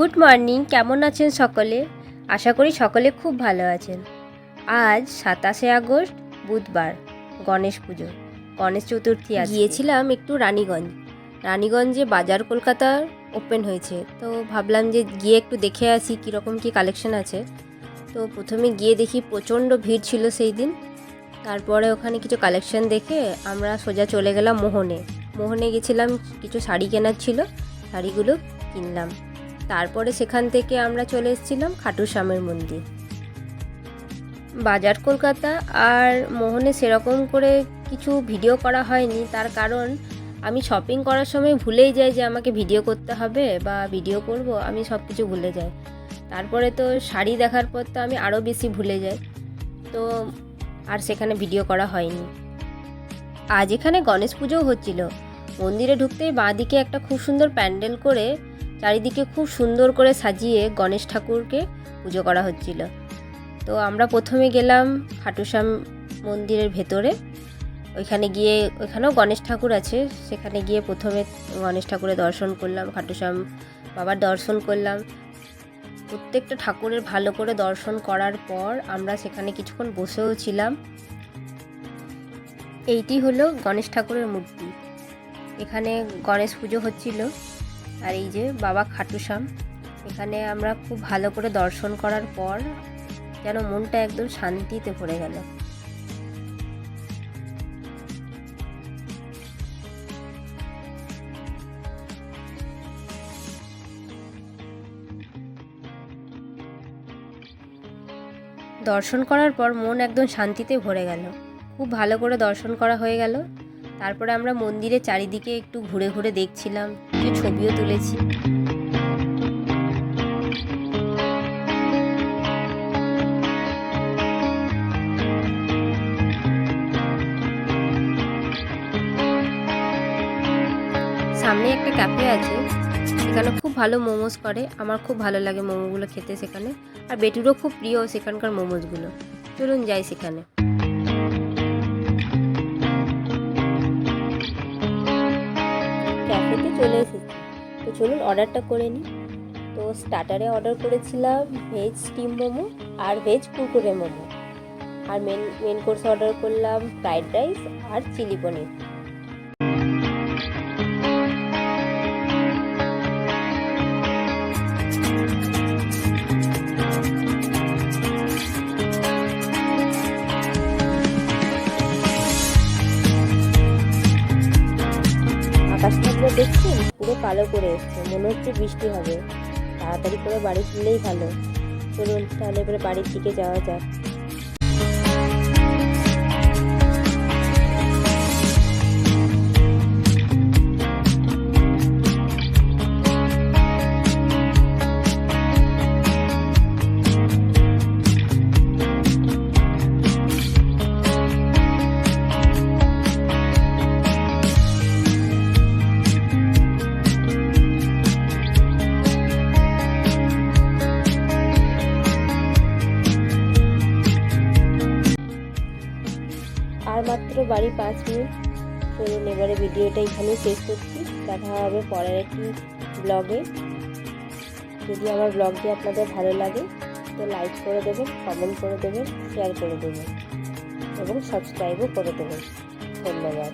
Good morning, কেমন আছেন সকলে? আশা করি সকলে খুব ভালো আছেন। আজ সাতাশে আগস্ট, বুধবার, গণেশ পুজো, গণেশ চতুর্থী গিয়েছিলাম একটু রানীগঞ্জ। রানীগঞ্জে বাজার কলকাতার ওপেন হয়েছে, তো ভাবলাম যে গিয়ে একটু দেখে আসি কীরকম কী কালেকশন আছে। তো প্রথমে গিয়ে দেখি প্রচণ্ড ভিড় ছিল সেই দিন। তারপরে ওখানে কিছু কালেকশন দেখে আমরা সোজা চলে গেলাম মোহনে। মোহনে গেছিলাম, কিছু শাড়ি কেনার ছিল, শাড়িগুলো কিনলাম। তারপরে সেখান থেকে আমরা চলে এসেছিলাম খাটু শ্যামের মন্দির। বাজার কলকাতা আর মোহনে সেরকম করে কিছু ভিডিও করা হয়নি, তার কারণ আমি শপিং করার সময় ভুলেই যাই যে আমাকে ভিডিও করতে হবে বা ভিডিও করব, আমি সব কিছু ভুলে যাই। তারপরে তো শাড়ি দেখার পর তো আমি আরও বেশি ভুলে যাই। তো আর সেখানে ভিডিও করা হয়নি। আজ এখানে গণেশ পুজোও হচ্ছিল। মন্দিরে ঢুকতেই বাঁদিকে একটা খুব সুন্দর প্যান্ডেল করে চারিদিকে খুব সুন্দর করে সাজিয়ে গণেশ ঠাকুরকে পুজো করা হচ্ছিল। তো আমরা প্রথমে গেলাম খাটুশ্যাম মন্দিরের ভেতরে। ওইখানে গিয়ে, ওইখানেও গণেশ ঠাকুর আছে। সেখানে গিয়ে প্রথমে গণেশ ঠাকুরের দর্শন করলাম, খাটুশ্যাম বাবার দর্শন করলাম। প্রত্যেকটা ঠাকুরের ভালো করে দর্শন করার পর আমরা সেখানে কিছুক্ষণ বসেও ছিলাম। এইটি হলো গণেশ ঠাকুরের মূর্তি। এখানে গণেশ পুজো হচ্ছিল। আর এই যে বাবা খাটুশ্যাম এখানে আমরা খুব ভালো করে দর্শন করার পর যেন মনটা একদম শান্তিতে ভরে গেল। দর্শন করার পর মন একদম শান্তিতে ভরে গেল। খুব ভালো করে দর্শন করা হয়ে গেল। তারপরে আমরা মন্দিরের চারিদিকে একটু ঘুরে ঘুরে দেখছিলাম কিছু ছবিও তুলেছি। সামনে একটা ক্যাফে আছে, সেখানে খুব ভালো মোমোস করে, আমার খুব ভালো লাগে মোমোগুলো খেতে সেখানে। আর বেটুরও খুব প্রিয় সেখানকার মোমোসগুলো। চলুন যাই সেখানে। চলে এসেছি। তো চলুন অর্ডারটা করে নিই। তো স্টার্টারে অর্ডার করেছিলাম ভেজ স্টিম মোমো আর ভেজ কুরকুরে মোমো। আর মেন মেন কোর্স অর্ডার করলাম ফ্রাইড রাইস আর চিলি পনির দেখছেন পুরো কালো করে এসছে। মনে হচ্ছে বৃষ্টি হবে। তাড়াতাড়ি করে বাড়ি ফিরলেই ভালো। চলুন তাহলে এবারে বাড়ির দিকে যাওয়া যাক। আর মাত্র বাড়ি পাঁচ মিনিট। চলুন এবারে ভিডিওটা এখানেই শেষ করছি। দেখা হবে পরের একটি ব্লগে যদি আমার ব্লগটি আপনাদের ভালো লাগে, তো লাইক করে দেবেন কমেন্ট করে দেবেন শেয়ার করে দেবেন, এবং সাবস্ক্রাইবও করে দেবেন। ধন্যবাদ।